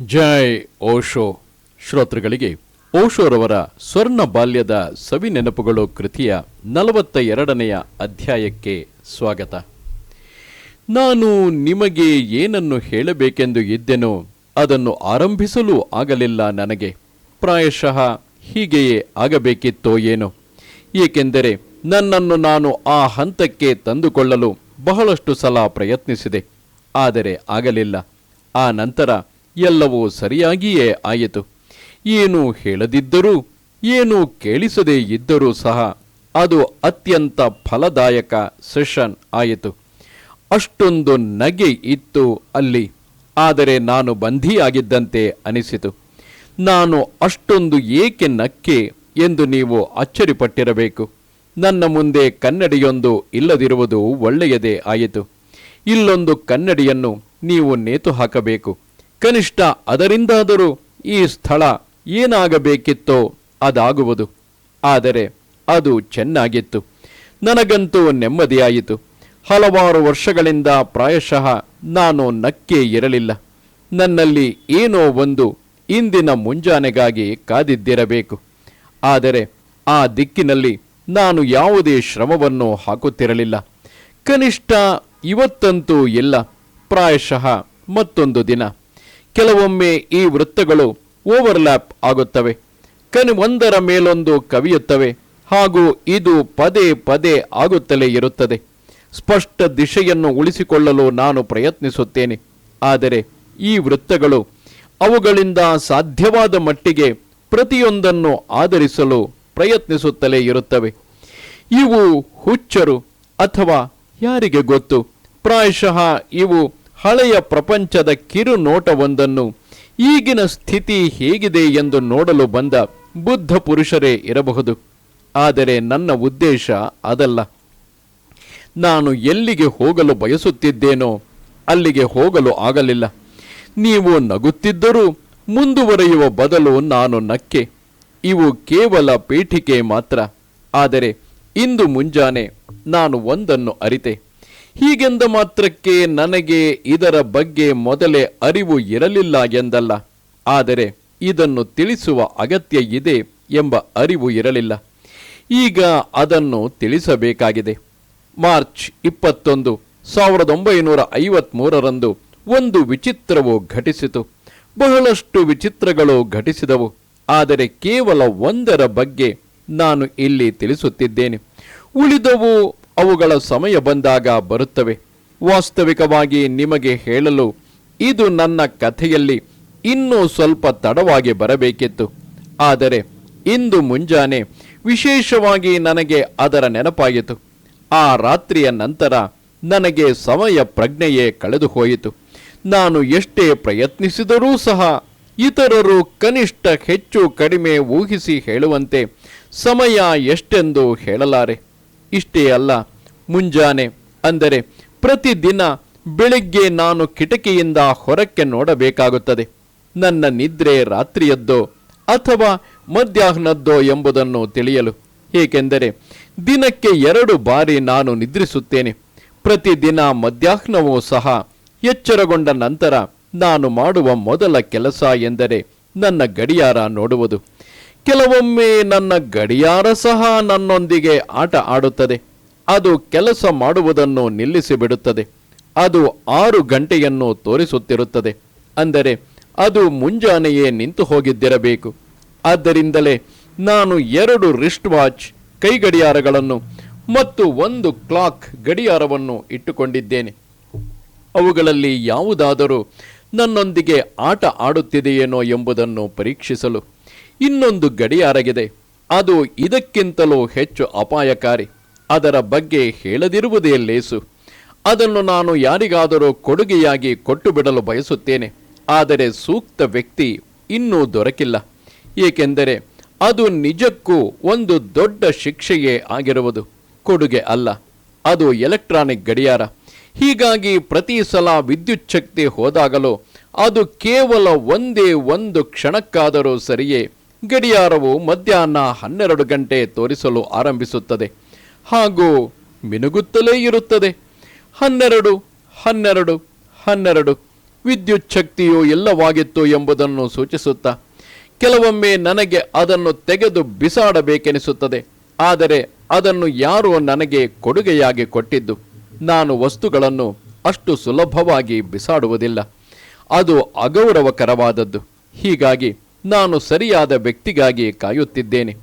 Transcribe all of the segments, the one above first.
ಜೈ ಓಶೋ. ಶ್ರೋತೃಗಳಿಗೆ, ಓಶೋರವರ ಸ್ವರ್ಣ ಬಾಲ್ಯದ ಸವಿ ನೆನಪುಗಳು ಕೃತಿಯ ನಲವತ್ತ ಎರಡನೆಯ ಅಧ್ಯಾಯಕ್ಕೆ ಸ್ವಾಗತ. ನಾನು ನಿಮಗೆ ಏನನ್ನು ಹೇಳಬೇಕೆಂದು ಇದ್ದೆನೋ ಅದನ್ನು ಆರಂಭಿಸಲು ಆಗಲಿಲ್ಲ ನನಗೆ. ಪ್ರಾಯಶಃ ಹೀಗೆಯೇ ಆಗಬೇಕಿತ್ತೋ ಏನೋ. ಏಕೆಂದರೆ ನನ್ನನ್ನು ನಾನು ಆ ಹಂತಕ್ಕೆ ತಂದುಕೊಳ್ಳಲು ಬಹಳಷ್ಟು ಸಲ ಪ್ರಯತ್ನಿಸಿದೆ. ಆದರೆ ಆಗಲಿಲ್ಲ. ಆ ನಂತರ ಎಲ್ಲವೂ ಸರಿಯಾಗಿಯೇ ಆಯಿತು. ಏನು ಹೇಳದಿದ್ದರೂ, ಏನು ಕೇಳಿಸದೇ ಇದ್ದರೂ ಸಹ ಅದು ಅತ್ಯಂತ ಫಲದಾಯಕ ಸೆಷನ್ ಆಯಿತು. ಅಷ್ಟೊಂದು ನಗೆ ಇತ್ತು ಅಲ್ಲಿ. ಆದರೆ ನಾನು ಬಂಧಿಯಾಗಿದ್ದಂತೆ ಅನಿಸಿತು. ನಾನು ಅಷ್ಟೊಂದು ಏಕೆ ನಕ್ಕೆ ಎಂದು ನೀವು ಅಚ್ಚರಿಪಟ್ಟಿರಬೇಕು. ನನ್ನ ಮುಂದೆ ಕನ್ನಡಿಯೊಂದು ಇಲ್ಲದಿರುವುದು ಒಳ್ಳೆಯದೇ ಆಯಿತು. ಇಲ್ಲೊಂದು ಕನ್ನಡಿಯನ್ನು ನೀವು ನೇತು ಹಾಕಬೇಕು ಕನಿಷ್ಠ ಅದರಿಂದಾದರೂ ಈ ಸ್ಥಳ ಏನಾಗಬೇಕಿತ್ತೋ ಅದಾಗುವುದು. ಆದರೆ ಅದು ಚೆನ್ನಾಗಿತ್ತು. ನನಗಂತೂ ನೆಮ್ಮದಿಯಾಯಿತು. ಹಲವಾರು ವರ್ಷಗಳಿಂದ ಪ್ರಾಯಶಃ ನಾನು ನಕ್ಕೇ ಇರಲಿಲ್ಲ. ನನ್ನಲ್ಲಿ ಏನೋ ಒಂದು ಇಂದಿನ ಮುಂಜಾನೆಗಾಗಿ ಕಾದಿದ್ದಿರಬೇಕು. ಆದರೆ ಆ ದಿಕ್ಕಿನಲ್ಲಿ ನಾನು ಯಾವುದೇ ಶ್ರಮವನ್ನು ಹಾಕುತ್ತಿರಲಿಲ್ಲ. ಕನಿಷ್ಠ ಇವತ್ತಂತೂ ಇಲ್ಲ. ಪ್ರಾಯಶಃ ಮತ್ತೊಂದು ದಿನ. ಕೆಲವೊಮ್ಮೆ ಈ ವೃತ್ತಗಳು ಓವರ್ಲ್ಯಾಪ್ ಆಗುತ್ತವೆ. ಕನಿ ಒಂದರ ಮೇಲೊಂದು ಕವಿಯುತ್ತವೆ ಹಾಗೂ ಇದು ಪದೇ ಪದೇ ಆಗುತ್ತಲೇ ಇರುತ್ತದೆ. ಸ್ಪಷ್ಟ ದಿಶೆಯನ್ನು ಉಳಿಸಿಕೊಳ್ಳಲು ನಾನು ಪ್ರಯತ್ನಿಸುತ್ತೇನೆ. ಆದರೆ ಈ ವೃತ್ತಗಳು ಅವುಗಳಿಂದ ಸಾಧ್ಯವಾದ ಮಟ್ಟಿಗೆ ಪ್ರತಿಯೊಂದನ್ನು ಆಧರಿಸಲು ಪ್ರಯತ್ನಿಸುತ್ತಲೇ ಇರುತ್ತವೆ. ಇವು ಹುಚ್ಚರು ಅಥವಾ ಯಾರಿಗೆ ಗೊತ್ತು? ಪ್ರಾಯಶಃ ಇವು ಹಳೆಯ ಪ್ರಪಂಚದ ಕಿರು ನೋಟವೊಂದನ್ನು ಈಗಿನ ಸ್ಥಿತಿ ಹೇಗಿದೆ ಎಂದು ನೋಡಲು ಬಂದ ಬುದ್ಧ ಪುರುಷರೇ ಇರಬಹುದು. ಆದರೆ ನನ್ನ ಉದ್ದೇಶ ಅದಲ್ಲ. ನಾನು ಎಲ್ಲಿಗೆ ಹೋಗಲು ಬಯಸುತ್ತಿದ್ದೇನೋ ಅಲ್ಲಿಗೆ ಹೋಗಲು ಆಗಲಿಲ್ಲ. ನೀವು ನಗುತ್ತಿದ್ದರೂ ಮುಂದುವರೆಯುವ ಬದಲು ನಾನು ನಕ್ಕೆ. ಇವು ಕೇವಲ ಪೀಠಿಕೆ ಮಾತ್ರ. ಆದರೆ ಇಂದು ಮುಂಜಾನೆ ನಾನು ಒಂದನ್ನು ಅರಿತೆ. ಹೀಗೆಂದ ಮಾತ್ರಕ್ಕೆ ನನಗೆ ಇದರ ಬಗ್ಗೆ ಮೊದಲೇ ಅರಿವು ಇರಲಿಲ್ಲ ಎಂದಲ್ಲ. ಆದರೆ ಇದನ್ನು ತಿಳಿಸುವ ಅಗತ್ಯ ಇದೆ ಎಂಬ ಅರಿವು ಇರಲಿಲ್ಲ. ಈಗ ಅದನ್ನು ತಿಳಿಸಬೇಕಾಗಿದೆ. ಮಾರ್ಚ್ ಇಪ್ಪತ್ತೊಂದು, ಸಾವಿರದ ಒಂಬೈನೂರ ಐವತ್ಮೂರರಂದು ಒಂದು ವಿಚಿತ್ರವು ಘಟಿಸಿತು. ಬಹಳಷ್ಟು ವಿಚಿತ್ರಗಳು ಘಟಿಸಿದವು. ಆದರೆ ಕೇವಲ ಒಂದರ ಬಗ್ಗೆ ನಾನು ಇಲ್ಲಿ ತಿಳಿಸುತ್ತಿದ್ದೇನೆ. ಉಳಿದವು ಅವುಗಳ ಸಮಯ ಬಂದಾಗ ಬರುತ್ತವೆ. ವಾಸ್ತವಿಕವಾಗಿ ನಿಮಗೆ ಹೇಳಲು, ಇದು ನನ್ನ ಕಥೆಯಲ್ಲಿ ಇನ್ನೂ ಸ್ವಲ್ಪ ತಡವಾಗಿ ಬರಬೇಕಿತ್ತು. ಆದರೆ ಇಂದು ಮುಂಜಾನೆ ವಿಶೇಷವಾಗಿ ನನಗೆ ಅದರ ನೆನಪಾಯಿತು. ಆ ರಾತ್ರಿಯ ನಂತರ ನನಗೆ ಸಮಯ ಪ್ರಜ್ಞೆಯೇ ಕಳೆದು ಹೋಯಿತು ನಾನು ಎಷ್ಟೇ ಪ್ರಯತ್ನಿಸಿದರೂ ಸಹ ಇತರರು ಕನಿಷ್ಠ ಹೆಚ್ಚು ಕಡಿಮೆ ಊಹಿಸಿ ಹೇಳುವಂತೆ ಸಮಯ ಎಷ್ಟೆಂದು ಹೇಳಲಾರೆ. ಇಷ್ಟೇ ಅಲ್ಲ. ಮುಂಜಾನೆ ಅಂದರೆ ಪ್ರತಿದಿನ ಬೆಳಿಗ್ಗೆ ನಾನು ಕಿಟಕಿಯಿಂದ ಹೊರಕ್ಕೆ ನೋಡಬೇಕಾಗುತ್ತದೆ. ನನ್ನ ನಿದ್ರೆ ರಾತ್ರಿಯದ್ದೋ ಅಥವಾ ಮಧ್ಯಾಹ್ನದ್ದೋ ಎಂಬುದನ್ನು ತಿಳಿಯಲು. ಏಕೆಂದರೆ ದಿನಕ್ಕೆ ಎರಡು ಬಾರಿ ನಾನು ನಿದ್ರಿಸುತ್ತೇನೆ. ಪ್ರತಿದಿನ ಮಧ್ಯಾಹ್ನವೂ ಸಹ ಎಚ್ಚರಗೊಂಡ ನಂತರ ನಾನು ಮಾಡುವ ಮೊದಲ ಕೆಲಸ ಎಂದರೆ ನನ್ನ ಗಡಿಯಾರ ನೋಡುವುದು. ಕೆಲವೊಮ್ಮೆ ನನ್ನ ಗಡಿಯಾರ ಸಹ ನನ್ನೊಂದಿಗೆ ಆಟ ಆಡುತ್ತದೆ. ಅದು ಕೆಲಸ ಮಾಡುವುದನ್ನು ನಿಲ್ಲಿಸಿಬಿಡುತ್ತದೆ. ಅದು ಆರು ಗಂಟೆಯನ್ನು ತೋರಿಸುತ್ತಿರುತ್ತದೆ. ಅಂದರೆ ಅದು ಮುಂಜಾನೆಯೇ ನಿಂತು ಹೋಗಿದ್ದಿರಬೇಕು ಆದ್ದರಿಂದಲೇ ನಾನು ಎರಡು ರಿಸ್ಟ್ ವಾಚ್ ಕೈ ಗಡಿಯಾರಗಳನ್ನು ಮತ್ತು ಒಂದು ಕ್ಲಾಕ್ ಗಡಿಯಾರವನ್ನು ಇಟ್ಟುಕೊಂಡಿದ್ದೇನೆ. ಅವುಗಳಲ್ಲಿ ಯಾವುದಾದರೂ ನನ್ನೊಂದಿಗೆ ಆಟ ಆಡುತ್ತಿದೆಯೇನೋ ಎಂಬುದನ್ನು ಪರೀಕ್ಷಿಸಲು ಇನ್ನೊಂದು ಗಡಿಯಾರಗಿದೆ. ಅದು ಇದಕ್ಕಿಂತಲೂ ಹೆಚ್ಚು ಅಪಾಯಕಾರಿ. ಅದರ ಬಗ್ಗೆ ಹೇಳದಿರುವುದೇ ಲೇಸು ಅದನ್ನು ನಾನು ಯಾರಿಗಾದರೂ ಕೊಡುಗೆಯಾಗಿ ಕೊಟ್ಟು ಬಿಡಲು ಬಯಸುತ್ತೇನೆ. ಆದರೆ ಸೂಕ್ತ ವ್ಯಕ್ತಿ ಇನ್ನೂ ದೊರಕಿಲ್ಲ. ಏಕೆಂದರೆ ಅದು ನಿಜಕ್ಕೂ ಒಂದು ದೊಡ್ಡ ಶಿಕ್ಷೆಯೇ ಆಗಿರುವುದು. ಕೊಡುಗೆ ಅಲ್ಲ. ಅದು ಎಲೆಕ್ಟ್ರಾನಿಕ್ ಗಡಿಯಾರ. ಹೀಗಾಗಿ ಪ್ರತಿ ಸಲ ವಿದ್ಯುತ್ ಶಕ್ತಿ ಹೋದಾಗಲೂ ಅದು ಕೇವಲ ಒಂದೇ ಒಂದು ಕ್ಷಣಕ್ಕಾದರೂ ಸರಿಯೇ ಗಡಿಯಾರವು ಮಧ್ಯಾಹ್ನ ಹನ್ನೆರಡು ಗಂಟೆ ತೋರಿಸಲು ಆರಂಭಿಸುತ್ತದೆ. ಹಾಗೂ ಮಿನುಗುತ್ತಲೇ ಇರುತ್ತದೆ. ಹನ್ನೆರಡು ಹನ್ನೆರಡು ಹನ್ನೆರಡು. ವಿದ್ಯುತ್ ಶಕ್ತಿಯು ಎಲ್ಲವಾಗಿತ್ತು ಎಂಬುದನ್ನು ಸೂಚಿಸುತ್ತಾ, ಕೆಲವೊಮ್ಮೆ ನನಗೆ ಅದನ್ನು ತೆಗೆದು ಬಿಸಾಡಬೇಕೆನಿಸುತ್ತದೆ. ಆದರೆ ಅದನ್ನು ಯಾರೋ ನನಗೆ ಕೊಡುಗೆಯಾಗಿ ಕೊಟ್ಟಿದ್ದು. ನಾನು ವಸ್ತುಗಳನ್ನು ಅಷ್ಟು ಸುಲಭವಾಗಿ ಬಿಸಾಡುವುದಿಲ್ಲ. ಅದು ಅಗೌರವಕರವಾದದ್ದು. ಹೀಗಾಗಿ ನಾನು ಸರಿಯಾದ ವ್ಯಕ್ತಿಗಾಗಿ ಕಾಯುತ್ತಿದ್ದೇನೆ.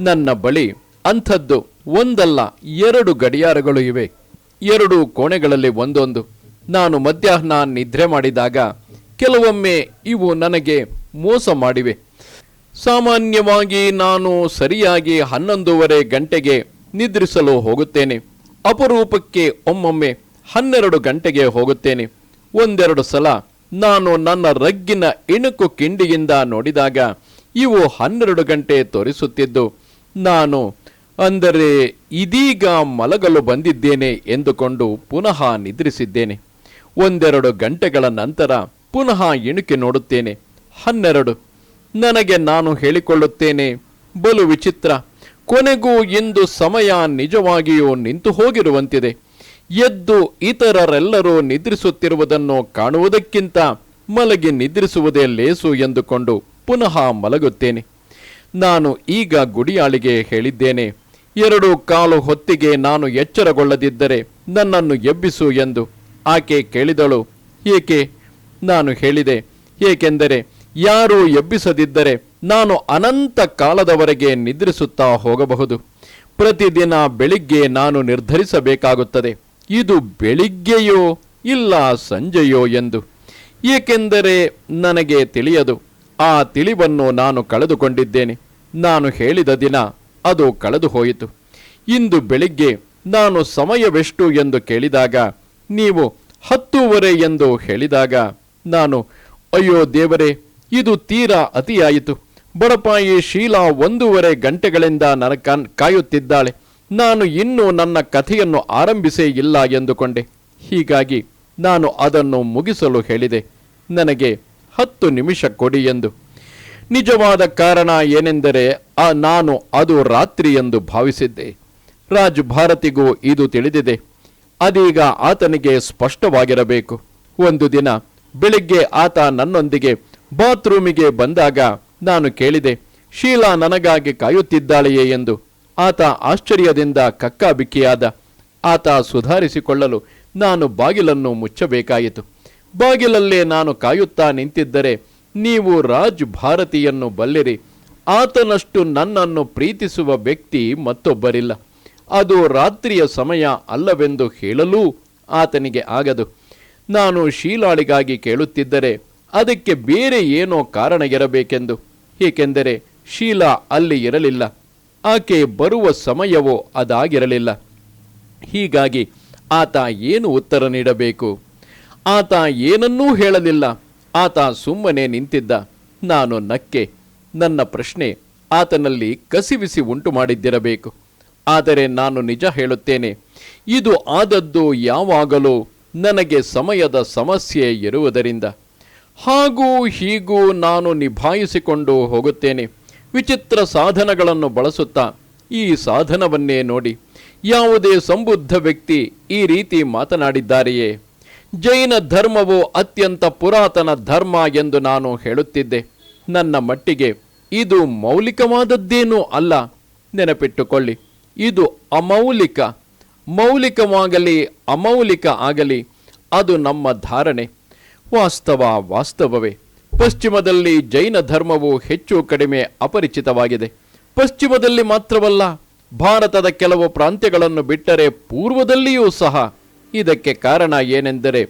ನನ್ನ ಬಳಿ ಅಂಥದ್ದು ಒಂದಲ್ಲ, ಎರಡು ಗಡಿಯಾರಗಳು ಇವೆ. ಎರಡು ಕೋಣೆಗಳಲ್ಲಿ ಒಂದೊಂದು. ನಾನು ಮಧ್ಯಾಹ್ನ ನಿದ್ರೆ ಮಾಡಿದಾಗ ಕೆಲವೊಮ್ಮೆ ಇವು ನನಗೆ ಮೋಸ ಮಾಡಿವೆ. ಸಾಮಾನ್ಯವಾಗಿ ನಾನು ಸರಿಯಾಗಿ ಹನ್ನೊಂದೂವರೆ ಗಂಟೆಗೆ ನಿದ್ರಿಸಲು ಹೋಗುತ್ತೇನೆ. ಅಪರೂಪಕ್ಕೆ ಒಮ್ಮೊಮ್ಮೆ ಹನ್ನೆರಡು ಗಂಟೆಗೆ ಹೋಗುತ್ತೇನೆ. ಒಂದೆರಡು ಸಲ ನಾನು ನನ್ನ ರಗ್ಗಿನ ಇಣುಕು ಕಿಂಡಿಯಿಂದ ನೋಡಿದಾಗ ಇವು ಹನ್ನೆರಡು ಗಂಟೆ ತೋರಿಸುತ್ತಿದ್ದು. ನಾನು, ಅಂದರೆ ಇದೀಗ ಮಲಗಲು ಬಂದಿದ್ದೇನೆ ಎಂದುಕೊಂಡು ಪುನಃ ನಿದ್ರಿಸಿದ್ದೇನೆ. ಒಂದೆರಡು ಗಂಟೆಗಳ ನಂತರ ಪುನಃ ಇಣುಕಿ ನೋಡುತ್ತೇನೆ. ಹನ್ನೆರಡು. ನನಗೆ ನಾನು ಹೇಳಿಕೊಳ್ಳುತ್ತೇನೆ, ಬಲು ವಿಚಿತ್ರ, ಕೊನೆಗೂ ಇಂದು ಸಮಯ ನಿಜವಾಗಿಯೂ ನಿಂತು ಹೋಗಿರುವಂತಿದೆ. ಎದ್ದು ಇತರರೆಲ್ಲರೂ ನಿದ್ರಿಸುತ್ತಿರುವುದನ್ನು ಕಾಣುವುದಕ್ಕಿಂತ ಮಲಗಿ ನಿದ್ರಿಸುವುದೇ ಲೇಸು ಎಂದುಕೊಂಡು ಪುನಃ ಮಲಗುತ್ತೇನೆ. ನಾನು ಈಗ ಗುಡಿಯಾಳಿಗೆ ಹೇಳಿದ್ದೇನೆ, ಎರಡು ಕಾಲು ಹೊತ್ತಿಗೆ ನಾನು ಎಚ್ಚರಗೊಳ್ಳದಿದ್ದರೆ ನನ್ನನ್ನು ಎಬ್ಬಿಸು ಎಂದು. ಆಕೆ ಕೇಳಿದಳು, ಏಕೆ? ನಾನು ಹೇಳಿದೆ, ಏಕೆಂದರೆ ಯಾರೂ ಎಬ್ಬಿಸದಿದ್ದರೆ ನಾನು ಅನಂತ ಕಾಲದವರೆಗೆ ನಿದ್ರಿಸುತ್ತಾ ಹೋಗಬಹುದು. ಪ್ರತಿದಿನ ಬೆಳಿಗ್ಗೆ ನಾನು ನಿರ್ಧರಿಸಬೇಕಾಗುತ್ತದೆ. ಇದು ಬೆಳಿಗ್ಗೆಯೋ ಇಲ್ಲ ಸಂಜೆಯೋ ಎಂದು. ಏಕೆಂದರೆ ನನಗೆ ತಿಳಿಯದು. ಆ ತಿಳಿವನ್ನು ನಾನು ಕಳೆದುಕೊಂಡಿದ್ದೇನೆ. ನಾನು ಹೇಳಿದ ದಿನ ಅದು ಕಳೆದು ಹೋಯಿತು. ಇಂದು ಬೆಳಿಗ್ಗೆ ನಾನು ಸಮಯವೆಷ್ಟು ಎಂದು ಕೇಳಿದಾಗ, ನೀವು ಹತ್ತೂವರೆ ಎಂದು ಹೇಳಿದಾಗ, ನಾನು, ಅಯ್ಯೋ ದೇವರೇ, ಇದು ತೀರಾ ಅತಿಯಾಯಿತು. ಬಡಪಾಯಿ ಶೀಲಾ ಒಂದೂವರೆ ಗಂಟೆಗಳಿಂದ ನನ್ನ ಕಾಯುತ್ತಿದ್ದಾಳೆ. ನಾನು ಇನ್ನೂ ನನ್ನ ಕಥೆಯನ್ನು ಆರಂಭಿಸೇ ಇಲ್ಲ ಎಂದುಕೊಂಡೆ. ಹೀಗಾಗಿ ನಾನು ಅದನ್ನು ಮುಗಿಸಲು ಹೇಳಿದೆ. ನನಗೆ ಹತ್ತು ನಿಮಿಷ ಕೊಡಿ ಎಂದು. ನಿಜವಾದ ಕಾರಣ ಏನೆಂದರೆ, ಆ ನಾನು ಅದು ರಾತ್ರಿ ಎಂದು ಭಾವಿಸಿದ್ದೆ. ರಾಜ್ ಭಾರತಿಗೂ ಇದು ತಿಳಿದಿದೆ. ಅದೀಗ ಆತನಿಗೆ ಸ್ಪಷ್ಟವಾಗಿರಬೇಕು. ಒಂದು ದಿನ ಬೆಳಿಗ್ಗೆ ಆತ ನನ್ನೊಂದಿಗೆ ಬಾತ್ರೂಮಿಗೆ ಬಂದಾಗ ನಾನು ಕೇಳಿದೆ, ಶೀಲಾ ನನಗಾಗಿ ಕಾಯುತ್ತಿದ್ದಾಳೆಯೇ? ಎಂದು. ಆತ ಆಶ್ಚರ್ಯದಿಂದ ಕಕ್ಕಾಬಿಕ್ಕಿಯಾದ, ಆತ ಸುಧಾರಿಸಿಕೊಳ್ಳಲು ನಾನು ಬಾಗಿಲನ್ನು ಮುಚ್ಚಬೇಕಾಯಿತು. ಬಾಗಿಲಲ್ಲೇ ನಾನು ಕಾಯುತ್ತಾ ನಿಂತಿದ್ದರೆ ನೀವು ರಾಜ್ ಭಾರತಿಯನ್ನು ಬಲ್ಲಿರಿ. ಆತನಷ್ಟು ನನ್ನನ್ನು ಪ್ರೀತಿಸುವ ವ್ಯಕ್ತಿ ಮತ್ತೊಬ್ಬರಿಲ್ಲ. ಅದು ರಾತ್ರಿಯ ಸಮಯ ಅಲ್ಲವೆಂದು ಹೇಳಲೂ ಆತನಿಗೆ ಆಗದು. ನಾನು ಶೀಲಾಳಿಗಾಗಿ ಕೇಳುತ್ತಿದ್ದರೆ ಅದಕ್ಕೆ ಬೇರೆ ಏನೋ ಕಾರಣ ಇರಬೇಕೆಂದು ಏಕೆಂದರೆ ಶೀಲಾ ಅಲ್ಲಿ ಇರಲಿಲ್ಲ. ಆಕೆ ಬರುವ ಸಮಯವೋ ಅದಾಗಿರಲಿಲ್ಲ. ಹೀಗಾಗಿ ಆತ ಏನು ಉತ್ತರ ನೀಡಬೇಕು? ಆತ ಏನನ್ನೂ ಹೇಳಲಿಲ್ಲ. ಆತ ಸುಮ್ಮನೆ ನಿಂತಿದ್ದ. ನಾನು ನಕ್ಕೆ, ನನ್ನ ಪ್ರಶ್ನೆ ಆತನಲ್ಲಿ ಕಸಿವಿಸಿ ಉಂಟು ಮಾಡಿದ್ದಿರಬೇಕು. ಆದರೆ ನಾನು ನಿಜ ಹೇಳುತ್ತೇನೆ, ಇದು ಆದದ್ದು ಯಾವಾಗಲೂ ನನಗೆ ಸಮಯದ ಸಮಸ್ಯೆ ಇರುವುದರಿಂದ. ಹಾಗೂ ಹೀಗೂ ನಾನು ನಿಭಾಯಿಸಿಕೊಂಡು ಹೋಗುತ್ತೇನೆ. ವಿಚಿತ್ರ ಸಾಧನಗಳನ್ನು ಬಳಸುತ್ತಾ ಈ ಸಾಧನವನ್ನೇ ನೋಡಿ ಯಾವುದೇ ಸಂಬುದ್ಧ ವ್ಯಕ್ತಿ ಈ ರೀತಿ ಮಾತನಾಡಿದ್ದಾರೆಯೇ? ಜೈನ ಧರ್ಮವು ಅತ್ಯಂತ ಪುರಾತನ ಧರ್ಮ ಎಂದು ನಾನು ಹೇಳುತ್ತಿದ್ದೆ. ನನ್ನ ಮಟ್ಟಿಗೆ ಇದು ಮೌಲಿಕವಾದದ್ದೇನೂ ಅಲ್ಲ. ನೆನಪಿಟ್ಟುಕೊಳ್ಳಿ, ಇದು ಅಮೌಲಿಕ. ಮೌಲಿಕವಾಗಲಿ, ಅಮೌಲಿಕ ಆಗಲಿ, ಅದು ನಮ್ಮ ಧಾರಣೆ. ವಾಸ್ತವ ವಾಸ್ತವವೇ. ಪಶ್ಚಿಮದಲ್ಲಿ ಜೈನ ಧರ್ಮವು ಹೆಚ್ಚು ಕಡಿಮೆ ಅಪರಿಚಿತವಾಗಿದೆ. ಪಶ್ಚಿಮದಲ್ಲಿ ಮಾತ್ರವಲ್ಲ, ಭಾರತದ ಕೆಲವು ಪ್ರಾಂತ್ಯಗಳನ್ನು ಬಿಟ್ಟರೆ ಪೂರ್ವದಲ್ಲಿಯೂ ಸಹ ಇದಕ್ಕೆ ಕಾರಣ ಏನೆಂದರೆ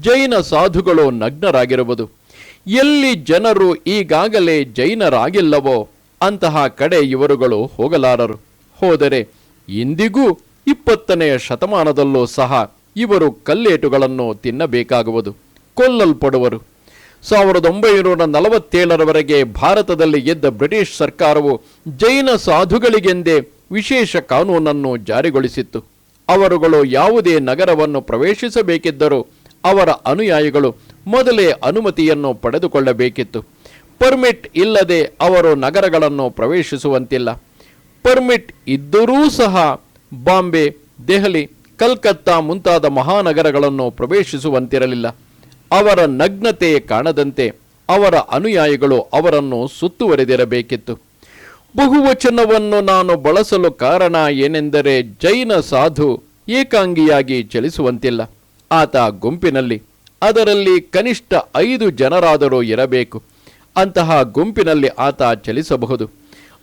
ಜೈನ ಸಾಧುಗಳು ನಗ್ನರಾಗಿರುವುದು. ಎಲ್ಲಿ ಜನರು ಈಗಾಗಲೇ ಜೈನರಾಗಿಲ್ಲವೋ ಅಂತಹ ಕಡೆ ಇವರುಗಳು ಹೋಗಲಾರರು. ಹೋದರೆ ಇಂದಿಗೂ ಇಪ್ಪತ್ತನೆಯ ಶತಮಾನದಲ್ಲೂ ಸಹ ಇವರು ಕಲ್ಲೇಟುಗಳನ್ನು ತಿನ್ನಬೇಕಾಗುವುದು. ಕೊಲ್ಲಲ್ಪಡುವರು. ಸಾವಿರದ ಒಂಬೈನೂರ ನಲವತ್ತೇಳರವರೆಗೆ ಭಾರತದಲ್ಲಿ ಇದ್ದ ಬ್ರಿಟಿಷ್ ಸರ್ಕಾರವು ಜೈನ ಸಾಧುಗಳಿಗೆಂದೇ ವಿಶೇಷ ಕಾನೂನನ್ನು ಜಾರಿಗೊಳಿಸಿತ್ತು. ಅವರುಗಳು ಯಾವುದೇ ನಗರವನ್ನು ಪ್ರವೇಶಿಸಬೇಕಿದ್ದರೂ ಅವರ ಅನುಯಾಯಿಗಳು ಮೊದಲೇ ಅನುಮತಿಯನ್ನು ಪಡೆದುಕೊಳ್ಳಬೇಕಿತ್ತು. ಪರ್ಮಿಟ್ ಇಲ್ಲದೆ ಅವರು ನಗರಗಳನ್ನು ಪ್ರವೇಶಿಸುವಂತಿಲ್ಲ. ಪರ್ಮಿಟ್ ಇದ್ದರೂ ಸಹ ಬಾಂಬೆ, ದೆಹಲಿ, ಕಲ್ಕತ್ತಾ ಮುಂತಾದ ಮಹಾನಗರಗಳನ್ನು ಪ್ರವೇಶಿಸುವಂತಿರಲಿಲ್ಲ. ಅವರ ನಗ್ನತೆ ಕಾಣದಂತೆ ಅವರ ಅನುಯಾಯಿಗಳು ಅವರನ್ನು ಸುತ್ತುವರೆದಿರಬೇಕಿತ್ತು. ಬಹುವಚನವನ್ನು ನಾನು ಬಳಸಲು ಕಾರಣ ಏನೆಂದರೆ ಜೈನ ಸಾಧು ಏಕಾಂಗಿಯಾಗಿ ಚಲಿಸುವಂತಿಲ್ಲ. ಆತ ಗುಂಪಿನಲ್ಲಿ, ಅದರಲ್ಲಿ ಕನಿಷ್ಠ ಐದು ಜನರಾದರೂ ಇರಬೇಕು. ಅಂತಹ ಗುಂಪಿನಲ್ಲಿ ಆತ ಚಲಿಸಬಹುದು.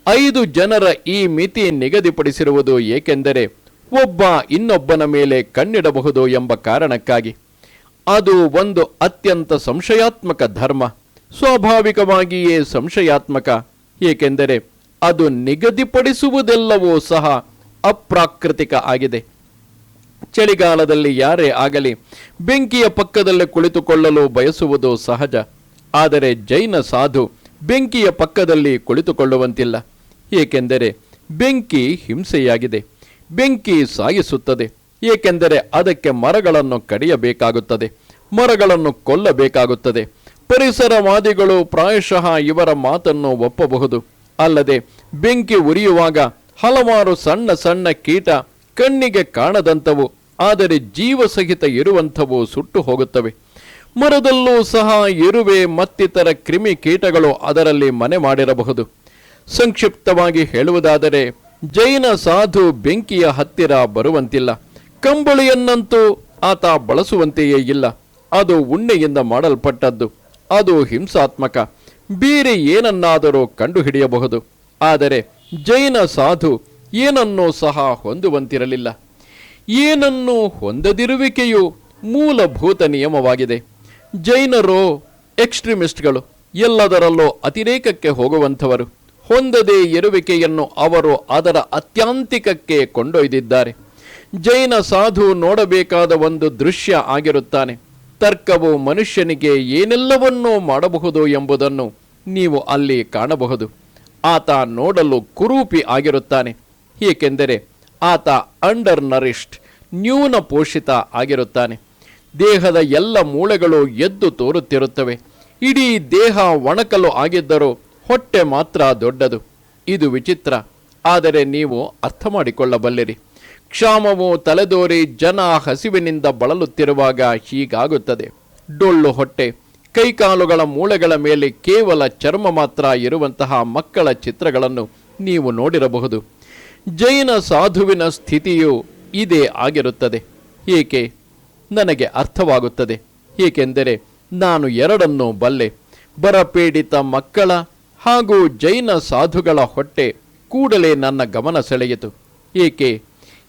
ಐದು ಜನರ ಈ ಮಿತಿ ನಿಗದಿಪಡಿಸಿರುವುದು ಏಕೆಂದರೆ ಒಬ್ಬ ಇನ್ನೊಬ್ಬನ ಮೇಲೆ ಕಣ್ಣಿಡಬಹುದು ಎಂಬ ಕಾರಣಕ್ಕಾಗಿ. ಅದು ಒಂದು ಅತ್ಯಂತ ಸಂಶಯಾತ್ಮಕ ಧರ್ಮ. ಸ್ವಾಭಾವಿಕವಾಗಿಯೇ ಸಂಶಯಾತ್ಮಕ. ಏಕೆಂದರೆ ಅದು ನಿಗದಿಪಡಿಸುವುದೆಲ್ಲವೂ ಸಹ ಅಪ್ರಾಕೃತಿಕ ಆಗಿದೆ. ಚಳಿಗಾಲದಲ್ಲಿ ಯಾರೇ ಆಗಲಿ ಬೆಂಕಿಯ ಪಕ್ಕದಲ್ಲಿ ಕುಳಿತುಕೊಳ್ಳಲು ಬಯಸುವುದು ಸಹಜ. ಆದರೆ ಜೈನ ಸಾಧು ಬೆಂಕಿಯ ಪಕ್ಕದಲ್ಲಿ ಕುಳಿತುಕೊಳ್ಳುವಂತಿಲ್ಲ. ಏಕೆಂದರೆ ಬೆಂಕಿ ಹಿಂಸೆಯಾಗಿದೆ. ಬೆಂಕಿ ಸಾಗಿಸುತ್ತದೆ ಏಕೆಂದರೆ ಅದಕ್ಕೆ ಮರಗಳನ್ನು ಕಡಿಯಬೇಕಾಗುತ್ತದೆ, ಮರಗಳನ್ನು ಕೊಲ್ಲಬೇಕಾಗುತ್ತದೆ. ಪರಿಸರವಾದಿಗಳು ಪ್ರಾಯಶಃ ಇವರ ಮಾತನ್ನು ಒಪ್ಪಬಹುದು. ಅಲ್ಲದೆ ಬೆಂಕಿ ಉರಿಯುವಾಗ ಹಲವಾರು ಸಣ್ಣ ಸಣ್ಣ ಕೀಟ ಕಣ್ಣಿಗೆ ಕಾಣದಂಥವು, ಆದರೆ ಜೀವಸಹಿತ ಇರುವಂಥವು ಸುಟ್ಟು ಹೋಗುತ್ತವೆ. ಮರದಲ್ಲೂ ಸಹ ಇರುವೆ ಮತ್ತಿತರ ಕ್ರಿಮಿ ಕೀಟಗಳು ಅದರಲ್ಲಿ ಮನೆ ಮಾಡಿರಬಹುದು. ಸಂಕ್ಷಿಪ್ತವಾಗಿ ಹೇಳುವುದಾದರೆ, ಜೈನ ಸಾಧು ಬೆಂಕಿಯ ಹತ್ತಿರ ಬರುವಂತಿಲ್ಲ. ಕಂಬಳಿಯನ್ನಂತೂ ಆತ ಬಳಸುವಂತೆಯೇ ಇಲ್ಲ. ಅದು ಉಣ್ಣೆಯಿಂದ ಮಾಡಲ್ಪಟ್ಟದ್ದು. ಅದು ಹಿಂಸಾತ್ಮಕ. ಬೇರೆ ಏನನ್ನಾದರೂ ಕಂಡುಹಿಡಿಯಬಹುದು. ಆದರೆ ಜೈನ ಸಾಧು ಏನನ್ನೂ ಸಹ ಹೊಂದುವಂತಿರಲಿಲ್ಲ. ಏನನ್ನು ಹೊಂದದಿರುವಿಕೆಯು ಮೂಲಭೂತ ನಿಯಮವಾಗಿದೆ. ಜೈನರು, ಎಕ್ಸ್ಟ್ರೀಮಿಸ್ಟ್ಗಳು ಎಲ್ಲದರಲ್ಲೂ ಅತಿರೇಕಕ್ಕೆ ಹೋಗುವಂಥವರು. ಹೊಂದದೇ ಇರುವಿಕೆಯನ್ನು ಅವರು ಅದರ ಅತ್ಯಾಂತಿಕಕ್ಕೆ ಕೊಂಡೊಯ್ದಿದ್ದಾರೆ. ಜೈನ ಸಾಧು ನೋಡಬೇಕಾದ ಒಂದು ದೃಶ್ಯ ಆಗಿರುತ್ತಾನೆ. ತರ್ಕವು ಮನುಷ್ಯನಿಗೆ ಏನೆಲ್ಲವನ್ನೂ ಮಾಡಬಹುದು ಎಂಬುದನ್ನು ನೀವು ಅಲ್ಲಿ ಕಾಣಬಹುದು. ಆತ ನೋಡಲು ಕುರೂಪಿ ಆಗಿರುತ್ತಾನೆ. ಏಕೆಂದರೆ ಆತ ಅಂಡರ್ ನರಿಸ್ಟ್ ನ್ಯೂನ ಪೋಷಿತ ಆಗಿರುತ್ತಾನೆ. ದೇಹದ ಎಲ್ಲ ಮೂಳೆಗಳು ಎದ್ದು ತೋರುತ್ತಿರುತ್ತವೆ. ಇಡೀ ದೇಹ ಒಣಕಲು ಆಗಿದ್ದರೂ ಹೊಟ್ಟೆ ಮಾತ್ರ ದೊಡ್ಡದು. ಇದು ವಿಚಿತ್ರ. ಆದರೆ ನೀವು ಅರ್ಥ ಮಾಡಿಕೊಳ್ಳಬಲ್ಲಿರಿ ಕ್ಷಾಮವು ತಲೆದೋರಿ ಜನ ಹಸಿವಿನಿಂದ ಬಳಲುತ್ತಿರುವಾಗ ಹೀಗಾಗುತ್ತದೆ. ಡೊಳ್ಳು ಹೊಟ್ಟೆ, ಕೈಕಾಲುಗಳ ಮೂಳೆಗಳ ಮೇಲೆ ಕೇವಲ ಚರ್ಮ ಮಾತ್ರ ಇರುವಂತಹ ಮಕ್ಕಳ ಚಿತ್ರಗಳನ್ನು ನೀವು ನೋಡಿರಬಹುದು. ಜೈನ ಸಾಧುವಿನ ಸ್ಥಿತಿಯು ಇದೇ ಆಗಿರುತ್ತದೆ. ಏಕೆ? ನನಗೆ ಅರ್ಥವಾಗುತ್ತದೆ. ಏಕೆಂದರೆ ನಾನು ಎರಡನ್ನೂ ಬಲ್ಲೆ. ಬರಪೀಡಿತ ಮಕ್ಕಳ ಹಾಗೂ ಜೈನ ಸಾಧುಗಳ ಹೊಟ್ಟೆ ಕೂಡಲೇ ನನ್ನ ಗಮನ ಸೆಳೆಯಿತು. ಏಕೆ?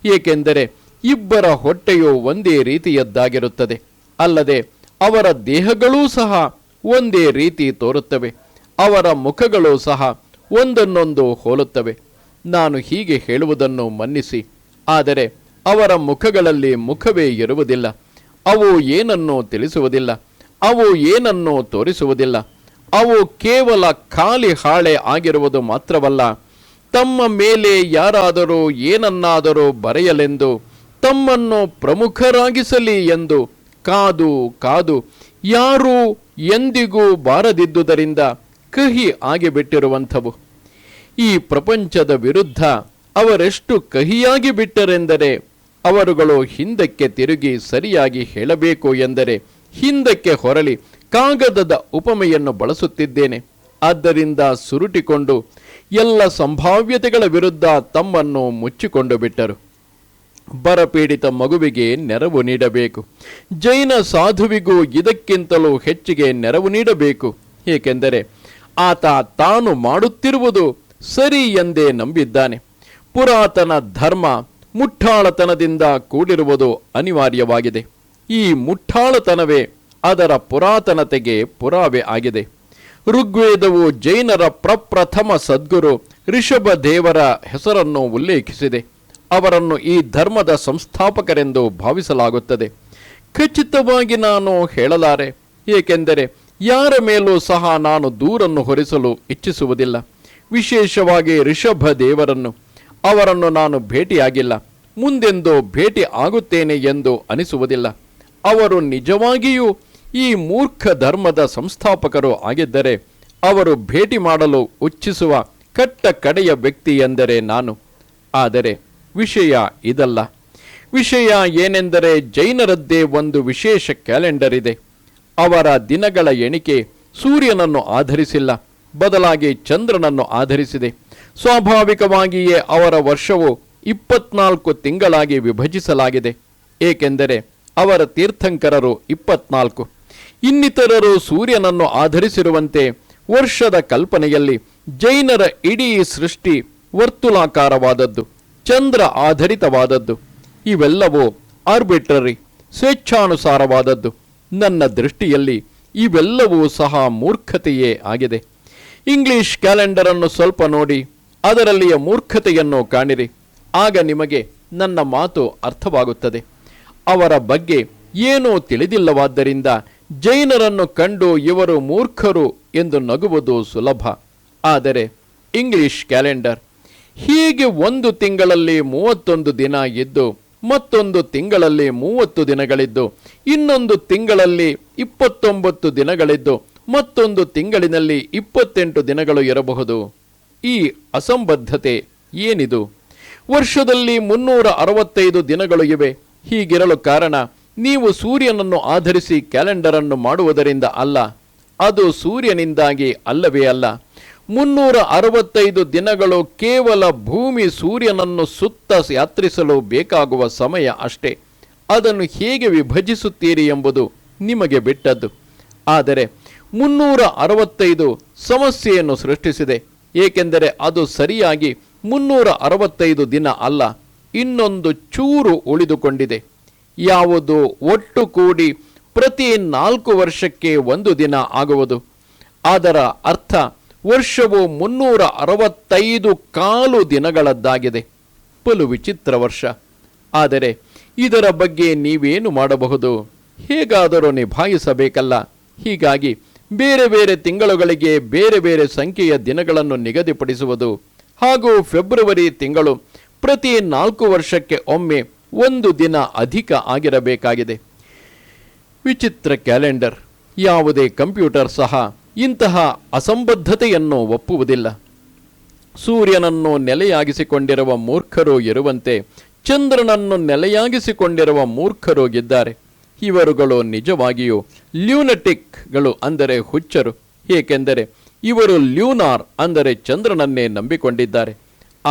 ಏಕೆಂದರೆ ಇಬ್ಬರ ಹೊಟ್ಟೆಯು ಒಂದೇ ರೀತಿಯದ್ದಾಗಿರುತ್ತದೆ. ಅಲ್ಲದೆ ಅವರ ದೇಹಗಳೂ ಸಹ ಒಂದೇ ರೀತಿ ತೋರುತ್ತವೆ. ಅವರ ಮುಖಗಳು ಸಹ ಒಂದನ್ನೊಂದು ಹೋಲುತ್ತವೆ. ನಾನು ಹೀಗೆ ಹೇಳುವುದನ್ನು ಮನ್ನಿಸಿ. ಆದರೆ ಅವರ ಮುಖಗಳಲ್ಲಿ ಮುಖವೇ ಇರುವುದಿಲ್ಲ. ಅವು ಏನನ್ನೂ ತಿಳಿಸುವುದಿಲ್ಲ. ಅವು ಏನನ್ನೂ ತೋರಿಸುವುದಿಲ್ಲ. ಅವು ಕೇವಲ ಖಾಲಿ ಹಾಳೆ ಆಗಿರುವುದು ಮಾತ್ರವಲ್ಲ. ತಮ್ಮ ಮೇಲೆ ಯಾರಾದರೂ ಏನನ್ನಾದರೂ ಬರೆಯಲೆಂದು, ತಮ್ಮನ್ನು ಪ್ರಮುಖರಾಗಿಸಲಿ ಎಂದು, ಕಾದು ಕಾದು, ಯಾರೂ ಎಂದಿಗೂ ಬಾರದಿದ್ದುದರಿಂದ ಕಹಿ ಆಗಿಬಿಟ್ಟಿರುವಂಥವು. ಈ ಪ್ರಪಂಚದ ವಿರುದ್ಧ ಅವರೆಷ್ಟು ಕಹಿಯಾಗಿ ಬಿಟ್ಟರೆಂದರೆ, ಅವರುಗಳು ಹಿಂದಕ್ಕೆ ತಿರುಗಿ ಸರಿಯಾಗಿ ಹೇಳಬೇಕು ಎಂದರೆ, ಹಿಂದಕ್ಕೆ ಹೊರಳಿ ಕಾಗದದ ಉಪಮೆಯನ್ನು ಬಳಸುತ್ತಿದ್ದೇನೆ. ಆದ್ದರಿಂದ ಸುರುಟಿಕೊಂಡು ಎಲ್ಲ ಸಂಭಾವ್ಯತೆಗಳ ವಿರುದ್ಧ ತಮ್ಮನ್ನು ಮುಚ್ಚಿಕೊಂಡು ಬಿಟ್ಟರು. ಬರಪೀಡಿತ ಮಗುವಿಗೆ ನೆರವು ನೀಡಬೇಕು. ಜೈನ ಸಾಧುವಿಗೂ ಇದಕ್ಕಿಂತಲೂ ಹೆಚ್ಚಿಗೆ ನೆರವು ನೀಡಬೇಕು. ಏಕೆಂದರೆ ಆತ ತಾನು ಮಾಡುತ್ತಿರುವುದು ಸರಿ ಎಂದೇ ನಂಬಿದ್ದಾನೆ. ಪುರಾತನ ಧರ್ಮ ಮುಠಾಳತನದಿಂದ ಕೂಡಿರುವುದು ಅನಿವಾರ್ಯವಾಗಿದೆ. ಈ ಮುಠಾಳತನವೇ ಅದರ ಪುರಾತನತೆಗೆ ಪುರಾವೆ ಆಗಿದೆ. ಋಗ್ವೇದವು ಜೈನರ ಪ್ರಪ್ರಥಮ ಸದ್ಗುರು ಋಷಭ ದೇವರ ಹೆಸರನ್ನು ಉಲ್ಲೇಖಿಸಿದೆ. ಅವರನ್ನು ಈ ಧರ್ಮದ ಸಂಸ್ಥಾಪಕರೆಂದು ಭಾವಿಸಲಾಗುತ್ತದೆ. ಖಚಿತವಾಗಿ ನಾನು ಹೇಳಲಾರೆ, ಏಕೆಂದರೆ ಯಾರ ಮೇಲೂ ಸಹ ನಾನು ದೂರನ್ನು ಹೊರಿಸಲು ಇಚ್ಛಿಸುವುದಿಲ್ಲ. ವಿಶೇಷವಾಗಿ ಋಷಭ ದೇವರನ್ನು. ಅವರನ್ನು ನಾನು ಭೇಟಿಯಾಗಿಲ್ಲ. ಮುಂದೆಂದು ಭೇಟಿ ಆಗುತ್ತೇನೆ ಎಂದು ಅನಿಸುವುದಿಲ್ಲ. ಅವರು ನಿಜವಾಗಿಯೂ ಈ ಮೂರ್ಖ ಧರ್ಮದ ಸಂಸ್ಥಾಪಕರು ಆಗಿದ್ದರೆ ಅವರು ಭೇಟಿ ಮಾಡಲು ಉಚ್ಚಿಸುವ ಕಟ್ಟ ಕಡೆಯ ವ್ಯಕ್ತಿ ಎಂದರೆ ನಾನು. ಆದರೆ ವಿಷಯ ಇದಲ್ಲ. ವಿಷಯ ಏನೆಂದರೆ ಜೈನರದ್ದೇ ಒಂದು ವಿಶೇಷ ಕ್ಯಾಲೆಂಡರ್ ಇದೆ. ಅವರ ದಿನಗಳ ಎಣಿಕೆ ಸೂರ್ಯನನ್ನು ಆಧರಿಸಿಲ್ಲ, ಬದಲಾಗಿ ಚಂದ್ರನನ್ನು ಆಧರಿಸಿದೆ. ಸ್ವಾಭಾವಿಕವಾಗಿಯೇ ಅವರ ವರ್ಷವು ಇಪ್ಪತ್ನಾಲ್ಕು ತಿಂಗಳಾಗಿ ವಿಭಜಿಸಲಾಗಿದೆ. ಏಕೆಂದರೆ ಅವರ ತೀರ್ಥಂಕರರು ಇಪ್ಪತ್ನಾಲ್ಕು. ಇನ್ನಿತರರು ಸೂರ್ಯನನ್ನು ಆಧರಿಸಿರುವಂತೆ ವರ್ಷದ ಕಲ್ಪನೆಯಲ್ಲಿ ಜೈನರ ಇಡೀ ಸೃಷ್ಟಿ ವರ್ತುಲಾಕಾರವಾದದ್ದು, ಚಂದ್ರ ಆಧರಿತವಾದದ್ದು. ಇವೆಲ್ಲವೂ ಆರ್ಬಿಟ್ರರಿ ಸ್ವೇಚ್ಛಾನುಸಾರವಾದದ್ದು. ನನ್ನ ದೃಷ್ಟಿಯಲ್ಲಿ ಇವೆಲ್ಲವೂ ಸಹ ಮೂರ್ಖತೆಯೇ ಆಗಿದೆ. ಇಂಗ್ಲಿಷ್ ಕ್ಯಾಲೆಂಡರ್ ಅನ್ನು ಸ್ವಲ್ಪ ನೋಡಿ, ಅದರಲ್ಲಿಯ ಮೂರ್ಖತೆಯನ್ನು ಕಾಣಿರಿ. ಆಗ ನಿಮಗೆ ನನ್ನ ಮಾತು ಅರ್ಥವಾಗುತ್ತದೆ. ಅವರ ಬಗ್ಗೆ ಏನೂ ತಿಳಿದಿಲ್ಲವಾದ್ದರಿಂದ ಜೈನರನ್ನು ಕಂಡು ಇವರು ಮೂರ್ಖರು ಎಂದು ನಗುವುದು ಸುಲಭ. ಆದರೆ ಇಂಗ್ಲಿಷ್ ಕ್ಯಾಲೆಂಡರ್ ಹೀಗೆ ಒಂದು ತಿಂಗಳಲ್ಲಿ ಮೂವತ್ತೊಂದು ದಿನ ಇದ್ದು, ಮತ್ತೊಂದು ತಿಂಗಳಲ್ಲಿ ಮೂವತ್ತು ದಿನಗಳಿದ್ದು, ಇನ್ನೊಂದು ತಿಂಗಳಲ್ಲಿ ಇಪ್ಪತ್ತೊಂಬತ್ತು ದಿನಗಳಿದ್ದು, ಮತ್ತೊಂದು ತಿಂಗಳಿನಲ್ಲಿ ಇಪ್ಪತ್ತೆಂಟು ದಿನಗಳು ಇರಬಹುದು. ಈ ಅಸಂಬದ್ಧತೆ ಏನಿದು? ವರ್ಷದಲ್ಲಿ ಮುನ್ನೂರ ಅರವತ್ತೈದು ದಿನಗಳು ಇವೆ. ಹೀಗಿರಲು ಕಾರಣ ನೀವು ಸೂರ್ಯನನ್ನು ಆಧರಿಸಿ ಕ್ಯಾಲೆಂಡರನ್ನು ಮಾಡುವುದರಿಂದ ಅಲ್ಲ, ಅದು ಸೂರ್ಯನಿಂದಾಗಿ ಅಲ್ಲವೇ ಅಲ್ಲ. ಮುನ್ನೂರ ಅರವತ್ತೈದು ದಿನಗಳು ಕೇವಲ ಭೂಮಿ ಸೂರ್ಯನನ್ನು ಸುತ್ತ ಯಾತ್ರಿಸಲು ಬೇಕಾಗುವ ಸಮಯ ಅಷ್ಟೇ. ಅದನ್ನು ಹೇಗೆ ವಿಭಜಿಸುತ್ತೀರಿ ಎಂಬುದು ನಿಮಗೆ ಬಿಟ್ಟದ್ದು. ಆದರೆ ಮುನ್ನೂರ ಅರವತ್ತೈದು ಸಮಸ್ಯೆಯನ್ನು ಸೃಷ್ಟಿಸಿದೆ. ಏಕೆಂದರೆ ಅದು ಸರಿಯಾಗಿ ಮುನ್ನೂರ ಅರವತ್ತೈದು ದಿನ ಅಲ್ಲ, ಇನ್ನೊಂದು ಚೂರು ಉಳಿದುಕೊಂಡಿದೆ. ಯಾವುದು ಒಟ್ಟು ಕೂಡಿ ಪ್ರತಿ ನಾಲ್ಕು ವರ್ಷಕ್ಕೆ ಒಂದು ದಿನ ಆಗುವುದು. ಅದರ ಅರ್ಥ ವರ್ಷವು ಮುನ್ನೂರ ಅರವತ್ತೈದು ಕಾಲು ದಿನಗಳದ್ದಾಗಿದೆ. ಪಲು ವಿಚಿತ್ರ ವರ್ಷ. ಆದರೆ ಇದರ ಬಗ್ಗೆ ನೀವೇನು ಮಾಡಬಹುದು? ಹೇಗಾದರೂ ನಿಭಾಯಿಸಬೇಕಲ್ಲ. ಹೀಗಾಗಿ ಬೇರೆ ಬೇರೆ ತಿಂಗಳುಗಳಿಗೆ ಬೇರೆ ಬೇರೆ ಸಂಖ್ಯೆಯ ದಿನಗಳನ್ನು ನಿಗದಿಪಡಿಸುವುದು ಹಾಗೂ ಫೆಬ್ರವರಿ ತಿಂಗಳು ಪ್ರತಿ ನಾಲ್ಕು ವರ್ಷಕ್ಕೆ ಒಮ್ಮೆ ಒಂದು ದಿನ ಅಧಿಕ ಆಗಿರಬೇಕಾಗಿದೆ. ವಿಚಿತ್ರ ಕ್ಯಾಲೆಂಡರ್, ಯಾವುದೇ ಕಂಪ್ಯೂಟರ್ ಸಹ ಇಂತಹ ಅಸಂಬದ್ಧತೆಯನ್ನು ಒಪ್ಪುವುದಿಲ್ಲ. ಸೂರ್ಯನನ್ನು ನೆಲೆಯಾಗಿಸಿಕೊಂಡಿರುವ ಮೂರ್ಖರು ಇರುವಂತೆ ಚಂದ್ರನನ್ನು ನೆಲೆಯಾಗಿಸಿಕೊಂಡಿರುವ ಮೂರ್ಖರು ಇದ್ದಾರೆ ಇವರುಗಳು ನಿಜವಾಗಿಯೂ ಲ್ಯೂನಟಿಕ್ಗಳು ಅಂದರೆ ಹುಚ್ಚರು. ಏಕೆಂದರೆ ಇವರು ಲ್ಯೂನಾರ್ ಅಂದರೆ ಚಂದ್ರನನ್ನೇ ನಂಬಿಕೊಂಡಿದ್ದಾರೆ.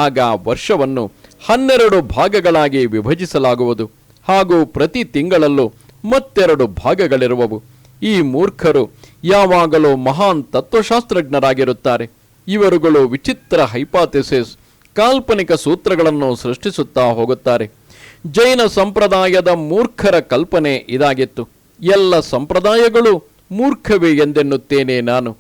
ಆಗ ವರ್ಷವನ್ನು ಹನ್ನೆರಡು ಭಾಗಗಳಾಗಿ ವಿಭಜಿಸಲಾಗುವುದು ಹಾಗೂ ಪ್ರತಿ ತಿಂಗಳಲ್ಲೂ ಮತ್ತೆರಡು ಭಾಗಗಳಿರುವವು. ಈ ಮೂರ್ಖರು ಯಾವಾಗಲೂ ಮಹಾನ್ ತತ್ವಶಾಸ್ತ್ರಜ್ಞರಾಗಿರುತ್ತಾರೆ. ಇವರುಗಳು ವಿಚಿತ್ರ ಹೈಪಾಥೆಸಿಸ್, ಕಾಲ್ಪನಿಕ ಸೂತ್ರಗಳನ್ನು ಸೃಷ್ಟಿಸುತ್ತಾ ಹೋಗುತ್ತಾರೆ. ಜೈನ ಸಂಪ್ರದಾಯದ ಮೂರ್ಖರ ಕಲ್ಪನೆ ಇದಾಗಿತ್ತು. ಎಲ್ಲ ಸಂಪ್ರದಾಯಗಳು ಮೂರ್ಖವೇ ಎಂದೆನ್ನುತ್ತೇನೆ ನಾನು.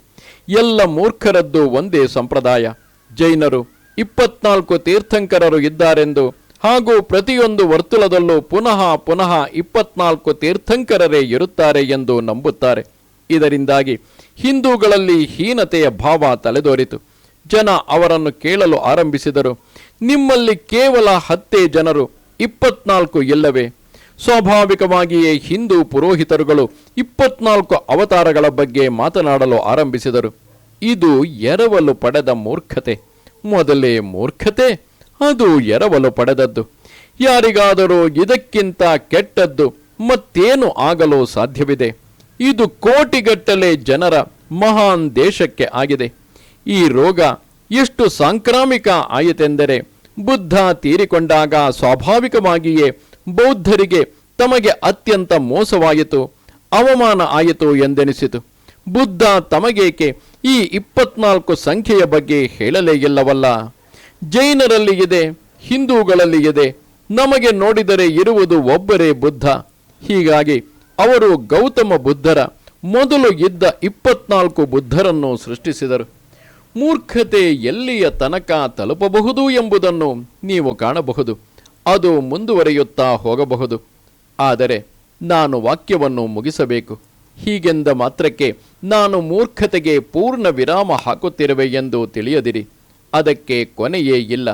ಎಲ್ಲ ಮೂರ್ಖರದ್ದು ಒಂದೇ ಸಂಪ್ರದಾಯ. ಜೈನರು ಇಪ್ಪತ್ನಾಲ್ಕು ತೀರ್ಥಂಕರರು ಇದ್ದಾರೆಂದು ಹಾಗೂ ಪ್ರತಿಯೊಂದು ವರ್ತುಲದಲ್ಲೂ ಪುನಃ ಪುನಃ ಇಪ್ಪತ್ನಾಲ್ಕು ತೀರ್ಥಂಕರರೇ ಇರುತ್ತಾರೆ ಎಂದು ನಂಬುತ್ತಾರೆ. ಇದರಿಂದಾಗಿ ಹಿಂದೂಗಳಲ್ಲಿ ಹೀನತೆಯ ಭಾವ ತಲೆದೋರಿತು. ಜನ ಅವರನ್ನು ಕೇಳಲು ಆರಂಭಿಸಿದರು. ನಿಮ್ಮಲ್ಲಿ ಕೇವಲ ಹತ್ತೇ ಜನರು, ಇಪ್ಪತ್ನಾಲ್ಕು ಇಲ್ಲವೇ? ಸ್ವಾಭಾವಿಕವಾಗಿಯೇ ಹಿಂದೂ ಪುರೋಹಿತರುಗಳು ಇಪ್ಪತ್ನಾಲ್ಕು ಅವತಾರಗಳ ಬಗ್ಗೆ ಮಾತನಾಡಲು ಆರಂಭಿಸಿದರು. ಇದು ಎರವಲು ಪಡೆದ ಮೂರ್ಖತೆ. ಮೊದಲೇ ಮೂರ್ಖತೆ, ಅದು ಎರವಲು ಪಡೆದದ್ದು. ಯಾರಿಗಾದರೂ ಇದಕ್ಕಿಂತ ಕೆಟ್ಟದ್ದು ಮತ್ತೇನು ಆಗಲು ಸಾಧ್ಯವಿದೆ. ಇದು ಕೋಟಿಗಟ್ಟಲೆ ಜನರ ಮಹಾನ್ ದೇಶಕ್ಕೆ ಆಗಿದೆ. ಈ ರೋಗ ಎಷ್ಟು ಸಾಂಕ್ರಾಮಿಕ ಆಯಿತೆಂದರೆ ಬುದ್ಧ ತೀರಿಕೊಂಡಾಗ ಸ್ವಾಭಾವಿಕವಾಗಿಯೇ ಬೌದ್ಧರಿಗೆ ತಮಗೆ ಅತ್ಯಂತ ಮೋಸವಾಯಿತು, ಅವಮಾನ ಆಯಿತು ಎಂದೆನಿಸಿತು. ಬುದ್ಧ ತಮಗೇಕೆ ಈ ಇಪ್ಪತ್ನಾಲ್ಕು ಸಂಖ್ಯೆಯ ಬಗ್ಗೆ ಹೇಳಲೇ ಇಲ್ಲವಲ್ಲ. ಜೈನರಲ್ಲಿ ಇದೆ, ಹಿಂದೂಗಳಲ್ಲಿ ಇದೆ, ನಮಗೆ ನೋಡಿದರೆ ಇರುವುದು ಒಬ್ಬರೇ ಬುದ್ಧ. ಹೀಗಾಗಿ ಅವರು ಗೌತಮ ಬುದ್ಧರ ಮೊದಲು ಇದ್ದ ಇಪ್ಪತ್ನಾಲ್ಕು ಬುದ್ಧರನ್ನು ಸೃಷ್ಟಿಸಿದರು. ಮೂರ್ಖತೆ ಎಲ್ಲಿಯ ತನಕ ತಲುಪಬಹುದು ಎಂಬುದನ್ನು ನೀವು ಕಾಣಬಹುದು. ಅದು ಮುಂದುವರಿಯುತ್ತಾ ಹೋಗಬಹುದು. ಆದರೆ ನಾನು ವಾಕ್ಯವನ್ನು ಮುಗಿಸಬೇಕು. ಹೀಗೆಂದ ಮಾತ್ರಕ್ಕೆ ನಾನು ಮೂರ್ಖತೆಗೆ ಪೂರ್ಣ ವಿರಾಮ ಹಾಕುತ್ತಿರುವೆ ಎಂದು ತಿಳಿಯದಿರಿ. ಅದಕ್ಕೆ ಕೊನೆಯೇ ಇಲ್ಲ.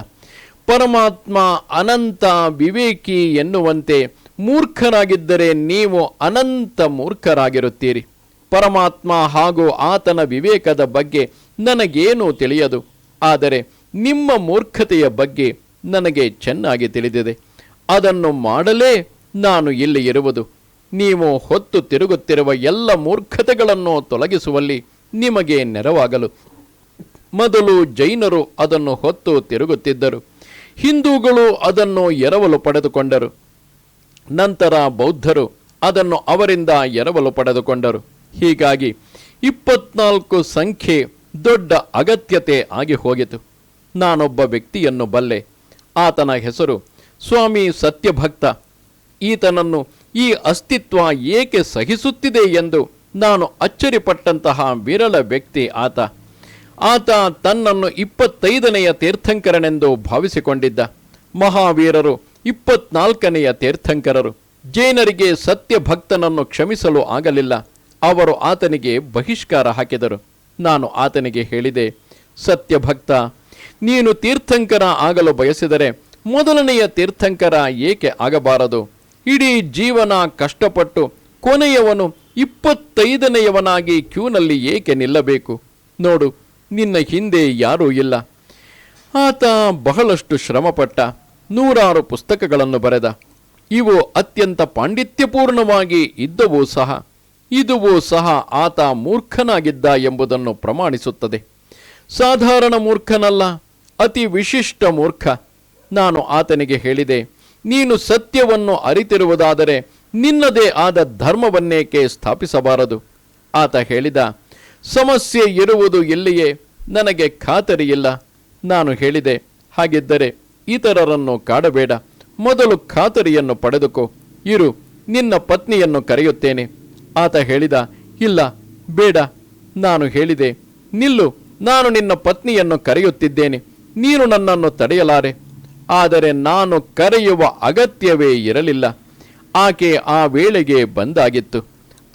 ಪರಮಾತ್ಮ ಅನಂತ ವಿವೇಕಿ ಎನ್ನುವಂತೆ ಮೂರ್ಖರಾಗಿದ್ದರೆ ನೀವು ಅನಂತ ಮೂರ್ಖರಾಗಿರುತ್ತೀರಿ. ಪರಮಾತ್ಮ ಹಾಗೂ ಆತನ ವಿವೇಕದ ಬಗ್ಗೆ ನನಗೇನೂ ತಿಳಿಯದು. ಆದರೆ ನಿಮ್ಮ ಮೂರ್ಖತೆಯ ಬಗ್ಗೆ ನನಗೆ ಚೆನ್ನಾಗಿ ತಿಳಿದಿದೆ. ಅದನ್ನು ಮಾಡಲೇ ನಾನು ಇಲ್ಲಿ ಇರುವುದು. ನೀವು ಹೊತ್ತು ತಿರುಗುತ್ತಿರುವ ಎಲ್ಲ ಮೂರ್ಖತೆಗಳನ್ನು ತೊಲಗಿಸುವಲ್ಲಿ ನಿಮಗೆ ನೆರವಾಗಲು. ಮೊದಲು ಜೈನರು ಅದನ್ನು ಹೊತ್ತು ತಿರುಗುತ್ತಿದ್ದರು. ಹಿಂದೂಗಳು ಅದನ್ನು ಎರವಲು ಪಡೆದುಕೊಂಡರು. ನಂತರ ಬೌದ್ಧರು ಅದನ್ನು ಅವರಿಂದ ಎರವಲು ಪಡೆದುಕೊಂಡರು. ಹೀಗಾಗಿ ಇಪ್ಪತ್ನಾಲ್ಕು ಸಂಖ್ಯೆ ದೊಡ್ಡ ಅಗತ್ಯತೆ ಆಗಿ ಹೋಗಿತು. ನಾನೊಬ್ಬ ವ್ಯಕ್ತಿಯನ್ನು ಬಲ್ಲೆ. ಆತನ ಹೆಸರು ಸ್ವಾಮಿ ಸತ್ಯಭಕ್ತ. ಈತನನ್ನು ಈ ಅಸ್ತಿತ್ವ ಏಕೆ ಸಹಿಸುತ್ತಿದೆ ಎಂದು ನಾನು ಅಚ್ಚರಿಪಟ್ಟಂತಹ ವಿರಳ ವ್ಯಕ್ತಿ ಆತ. ಆತ ತನ್ನನ್ನು ಇಪ್ಪತ್ತೈದನೆಯ ತೀರ್ಥಂಕರನೆಂದು ಭಾವಿಸಿಕೊಂಡಿದ್ದ. ಮಹಾವೀರರು ಇಪ್ಪತ್ನಾಲ್ಕನೆಯ ತೀರ್ಥಂಕರರು. ಜೈನರಿಗೆ ಸತ್ಯಭಕ್ತನನ್ನು ಕ್ಷಮಿಸಲು ಆಗಲಿಲ್ಲ. ಅವರು ಆತನಿಗೆ ಬಹಿಷ್ಕಾರ ಹಾಕಿದರು. ನಾನು ಆತನಿಗೆ ಹೇಳಿದೆ, ಸತ್ಯಭಕ್ತ, ನೀನು ತೀರ್ಥಂಕರ ಆಗಲು ಬಯಸಿದರೆ ಮೊದಲನೆಯ ತೀರ್ಥಂಕರ ಏಕೆ ಆಗಬಾರದು? ಇಡೀ ಜೀವನ ಕಷ್ಟಪಟ್ಟು ಕೊನೆಯವನು ಇಪ್ಪತ್ತೈದನೆಯವನಾಗಿ ಕ್ಯೂನಲ್ಲಿ ಏಕೆ ನಿಲ್ಲಬೇಕು? ನೋಡು, ನಿನ್ನ ಹಿಂದೆ ಯಾರೂ ಇಲ್ಲ. ಆತ ಬಹಳಷ್ಟು ಶ್ರಮಪಟ್ಟ, ನೂರಾರು ಪುಸ್ತಕಗಳನ್ನು ಬರೆದ. ಇವು ಅತ್ಯಂತ ಪಾಂಡಿತ್ಯಪೂರ್ಣವಾಗಿ ಇದ್ದವೂ ಸಹ, ಇದುವೂ ಸಹ ಆತ ಮೂರ್ಖನಾಗಿದ್ದ ಎಂಬುದನ್ನು ಪ್ರಮಾಣಿಸುತ್ತದೆ. ಸಾಧಾರಣ ಮೂರ್ಖನಲ್ಲ, ಅತಿ ವಿಶಿಷ್ಟ ಮೂರ್ಖ. ನಾನು ಆತನಿಗೆ ಹೇಳಿದೆ ನೀನು ಸತ್ಯವನ್ನು ಅರಿತಿರುವುದಾದರೆ ನಿನ್ನದೇ ಆದ ಧರ್ಮವನ್ನೇಕೆ ಸ್ಥಾಪಿಸಬಾರದು? ಆತ ಹೇಳಿದ, ಸಮಸ್ಯೆ ಇರುವುದು ಎಲ್ಲಿಯೇ? ನನಗೆ ಖಾತರಿಯಿಲ್ಲ. ನಾನು ಹೇಳಿದೆ, ಹಾಗಿದ್ದರೆ ಇತರರನ್ನು ಕಾಡಬೇಡ. ಮೊದಲು ಖಾತರಿಯನ್ನು ಪಡೆದುಕೋ. ಇರು, ನಿನ್ನ ಪತ್ನಿಯನ್ನು ಕರೆಯುತ್ತೇನೆ. ಆತ ಹೇಳಿದ, ಇಲ್ಲ, ಬೇಡ. ನಾನು ಹೇಳಿದೆ, ನಿಲ್ಲು, ನಾನು ನಿನ್ನ ಪತ್ನಿಯನ್ನು ಕರೆಯುತ್ತಿದ್ದೇನೆ. ನೀನು ನನ್ನನ್ನು ತಡೆಯಲಾರೆ. ಆದರೆ ನಾನು ಕರೆಯುವ ಅಗತ್ಯವೇ ಇರಲಿಲ್ಲ. ಆಕೆ ಆ ವೇಳೆಗೆ ಬಂದಾಗಿತ್ತು.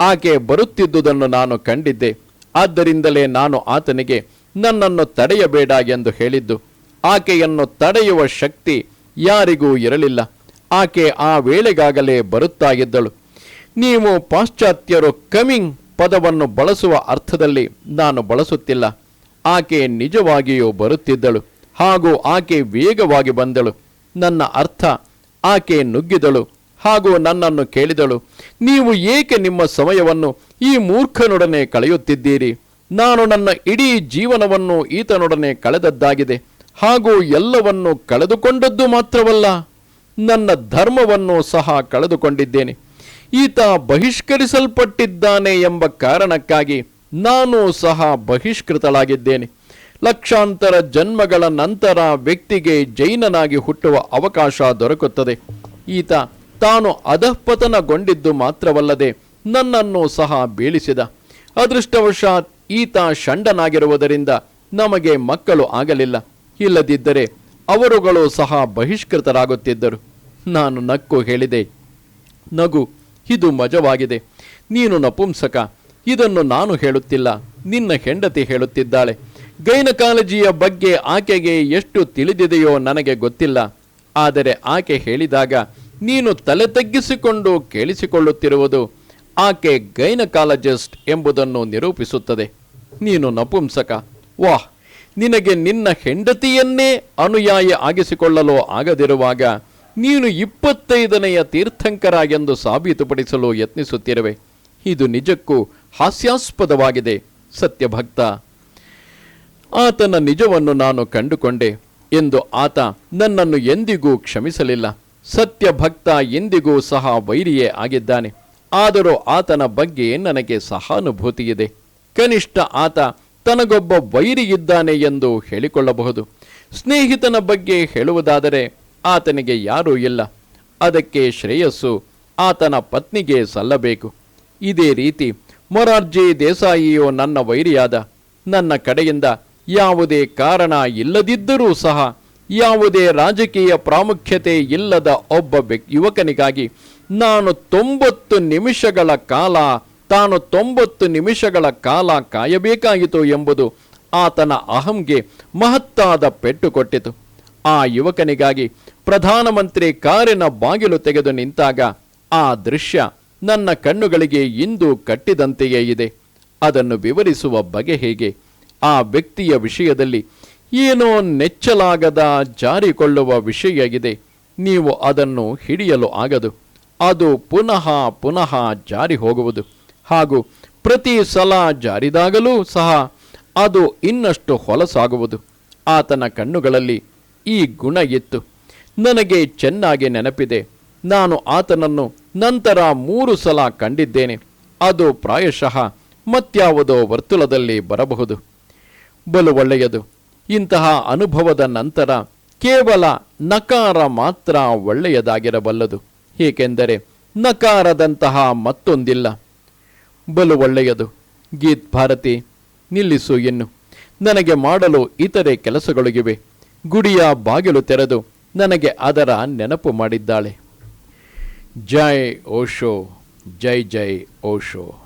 ಆಕೆ ಬರುತ್ತಿದ್ದುದನ್ನು ನಾನು ಕಂಡಿದ್ದೆ. ಆದ್ದರಿಂದಲೇ ನಾನು ಆತನಿಗೆ, ನನ್ನನ್ನು ತಡೆಯಬೇಡ ಎಂದು ಹೇಳಿದ್ದು. ಆಕೆಯನ್ನು ತಡೆಯುವ ಶಕ್ತಿ ಯಾರಿಗೂ ಇರಲಿಲ್ಲ. ಆಕೆ ಆ ವೇಳೆಗಾಗಲೇ ಬರುತ್ತಾಗಿದ್ದಳು ನೀವು ಪಾಶ್ಚಾತ್ಯರು ಕಮಿಂಗ್ ಪದವನ್ನು ಬಳಸುವ ಅರ್ಥದಲ್ಲಿ ನಾನು ಬಳಸುತ್ತಿಲ್ಲ. ಆಕೆ ನಿಜವಾಗಿಯೂ ಬರುತ್ತಿದ್ದಳು. ಹಾಗೂ ಆಕೆ ವೇಗವಾಗಿ ಬಂದಳು. ನನ್ನ ಅರ್ಥ, ಆಕೆ ನುಗ್ಗಿದಳು ಹಾಗೂ ನನ್ನನ್ನು ಕೇಳಿದಳು. ನೀವು ಏಕೆ ನಿಮ್ಮ ಸಮಯವನ್ನು ಈ ಮೂರ್ಖನೊಡನೆ ಕಳೆಯುತ್ತಿದ್ದೀರಿ? ನಾನು ನನ್ನ ಇಡೀ ಜೀವನವನ್ನು ಈತನೊಡನೆ ಕಳೆದದ್ದಾಗಿದೆ ಹಾಗೂ ಎಲ್ಲವನ್ನು ಕಳೆದುಕೊಂಡದ್ದು ಮಾತ್ರವಲ್ಲ, ನನ್ನ ಧರ್ಮವನ್ನು ಸಹ ಕಳೆದುಕೊಂಡಿದ್ದೇನೆ. ಈತ ಬಹಿಷ್ಕರಿಸಲ್ಪಟ್ಟಿದ್ದಾನೆ ಎಂಬ ಕಾರಣಕ್ಕಾಗಿ ನಾನು ಸಹ ಬಹಿಷ್ಕೃತಳಾಗಿದ್ದೇನೆ. ಲಕ್ಷಾಂತರ ಜನ್ಮಗಳ ನಂತರ ವ್ಯಕ್ತಿಗೆ ಜೈನನಾಗಿ ಹುಟ್ಟುವ ಅವಕಾಶ ದೊರಕುತ್ತದೆ. ಈತ ತಾನು ಅಧಃಪತನಗೊಂಡಿದ್ದು ಮಾತ್ರವಲ್ಲದೆ ನನ್ನನ್ನು ಸಹ ಬೀಳಿಸಿದ. ಅದೃಷ್ಟವಶಾತ್ ಈತ ಷಂಡನಾಗಿರುವುದರಿಂದ ನಮಗೆ ಮಕ್ಕಳು ಆಗಲಿಲ್ಲ. ಇಲ್ಲದಿದ್ದರೆ ಅವರುಗಳು ಸಹ ಬಹಿಷ್ಕೃತರಾಗುತ್ತಿದ್ದರು. ನಾನು ನಕ್ಕು ಹೇಳಿದೆ, ನಗು, ಇದು ಮಜವಾಗಿದೆ. ನೀನು ನಪುಂಸಕ, ಇದನ್ನು ನಾನು ಹೇಳುತ್ತಿಲ್ಲ. ನಿನ್ನ ಹೆಂಡತಿ ಹೇಳುತ್ತಿದ್ದಾಳೆ. ಗೈನಕಾಲಜಿಯ ಬಗ್ಗೆ ಆಕೆಗೆ ಎಷ್ಟು ತಿಳಿದಿದೆಯೋ ನನಗೆ ಗೊತ್ತಿಲ್ಲ. ಆದರೆ ಆಕೆ ಹೇಳಿದಾಗ, ನೀನು ತಲೆ ತಗ್ಗಿಸಿಕೊಂಡು ಕೇಳಿಸಿಕೊಳ್ಳುತ್ತಿರುವುದು ಆಕೆ ಗೈನಕಾಲಜಿಸ್ಟ್ ಎಂಬುದನ್ನು ನಿರೂಪಿಸುತ್ತದೆ. ನೀನು ನಪುಂಸಕ. ವಾಹ್, ನಿನಗೆ ನಿನ್ನ ಹೆಂಡತಿಯನ್ನೇ ಅನುಯಾಯಿ ಆಗಿಸಿಕೊಳ್ಳಲು ಆಗದಿರುವಾಗ ನೀನು ಇಪ್ಪತ್ತೈದನೆಯ ತೀರ್ಥಂಕರ ಎಂದು ಸಾಬೀತುಪಡಿಸಲು ಯತ್ನಿಸುತ್ತಿರುವೆ. ಇದು ನಿಜಕ್ಕೂ ಹಾಸ್ಯಾಸ್ಪದವಾಗಿದೆ, ಸತ್ಯಭಕ್ತ. ಆತನ ನಿಜವನ್ನು ನಾನು ಕಂಡುಕೊಂಡೆ ಎಂದು ಆತ ನನ್ನನ್ನು ಎಂದಿಗೂ ಕ್ಷಮಿಸಲಿಲ್ಲ. ಸತ್ಯ ಭಕ್ತ ಎಂದಿಗೂ ಸಹ ವೈರಿಯೇ ಆಗಿದ್ದಾನೆ. ಆದರೂ ಆತನ ಬಗ್ಗೆ ನನಗೆ ಸಹಾನುಭೂತಿ ಇದೆ ಕನಿಷ್ಠ ಆತ ತನಗೊಬ್ಬ ವೈರಿ ಇದ್ದಾನೆ ಎಂದು ಹೇಳಿಕೊಳ್ಳಬಹುದು. ಸ್ನೇಹಿತನ ಬಗ್ಗೆ ಹೇಳುವುದಾದರೆ ಆತನಿಗೆ ಯಾರೂ ಇಲ್ಲ. ಅದಕ್ಕೆ ಶ್ರೇಯಸ್ಸು ಆತನ ಪತ್ನಿಗೆ ಸಲ್ಲಬೇಕು. ಇದೇ ರೀತಿ ಮೊರಾರ್ಜಿ ದೇಸಾಯಿಯು ನನ್ನ ವೈರಿಯಾದ. ನನ್ನ ಕಡೆಯಿಂದ ಯಾವುದೇ ಕಾರಣ ಇಲ್ಲದಿದ್ದರೂ ಸಹ ಯಾವುದೇ ರಾಜಕೀಯ ಪ್ರಾಮುಖ್ಯತೆ ಇಲ್ಲದ ಒಬ್ಬ ಯುವಕನಿಗಾಗಿ ನಾನು ತೊಂಬತ್ತು ನಿಮಿಷಗಳ ಕಾಲ, ತಾನು ತೊಂಬತ್ತು ನಿಮಿಷಗಳ ಕಾಲ ಕಾಯಬೇಕಾಯಿತು ಎಂಬುದು ಆತನ ಅಹಂಗೆ ಮಹತ್ತಾದ ಪೆಟ್ಟು ಕೊಟ್ಟಿತು. ಆ ಯುವಕನಿಗಾಗಿ ಪ್ರಧಾನಮಂತ್ರಿ ಕಾರಿನ ಬಾಗಿಲು ತೆಗೆದು ನಿಂತಾಗ ಆ ದೃಶ್ಯ ನನ್ನ ಕಣ್ಣುಗಳಿಗೆ ಇಂದು ಕಟ್ಟಿದಂತೆಯೇ ಇದೆ. ಅದನ್ನು ವಿವರಿಸುವ ಬಗೆ ಹೇಗೆ? ಆ ವ್ಯಕ್ತಿಯ ವಿಷಯದಲ್ಲಿ ಏನೋ ನೆಚ್ಚಲಾಗದ ಜಾರಿಕೊಳ್ಳುವ ವಿಷಯ ಇದೆ ನೀವು ಅದನ್ನು ಹಿಡಿಯಲು ಆಗದು. ಅದು ಪುನಃ ಪುನಃ ಜಾರಿ ಹೋಗುವುದು. ಹಾಗೂ ಪ್ರತಿ ಸಲ ಜಾರಿದಾಗಲೂ ಸಹ ಅದು ಇನ್ನಷ್ಟು ಹೊಲಸಾಗುವುದು. ಆತನ ಕಣ್ಣುಗಳಲ್ಲಿ ಈ ಗುಣ ಇತ್ತು ನನಗೆ ಚೆನ್ನಾಗಿ ನೆನಪಿದೆ. ನಾನು ಆತನನ್ನು ನಂತರ ಮೂರು ಸಲ ಕಂಡಿದ್ದೇನೆ. ಅದು ಪ್ರಾಯಶಃ ಮತ್ಯಾವುದೋ ವರ್ತುಲದಲ್ಲಿ ಬರಬಹುದು. ಬಲು ಒಳ್ಳೆಯದು. ಇಂತಹ ಅನುಭವದ ನಂತರ ಕೇವಲ ನಕಾರ ಮಾತ್ರ ಒಳ್ಳೆಯದಾಗಿರಬಲ್ಲದು. ಏಕೆಂದರೆ ನಕಾರದಂತಹ ಮತ್ತೊಂದಿಲ್ಲ. ಬಲು ಒಳ್ಳೆಯದು. ಗೀತ್ ಭಾರತಿ, ನಿಲ್ಲಿಸು ಇನ್ನು. ನನಗೆ ಮಾಡಲು ಇತರೆ ಕೆಲಸಗಳಿಗಿವೆ. ಗುಡಿಯ ಬಾಗಿಲು ತೆರೆದು ನನಗೆ ಅದರ ನೆನಪು ಮಾಡಿದ್ದಾಳೆ. ಜೈ ಓಶೋ, ಜೈ ಜೈ ಓಶೋ.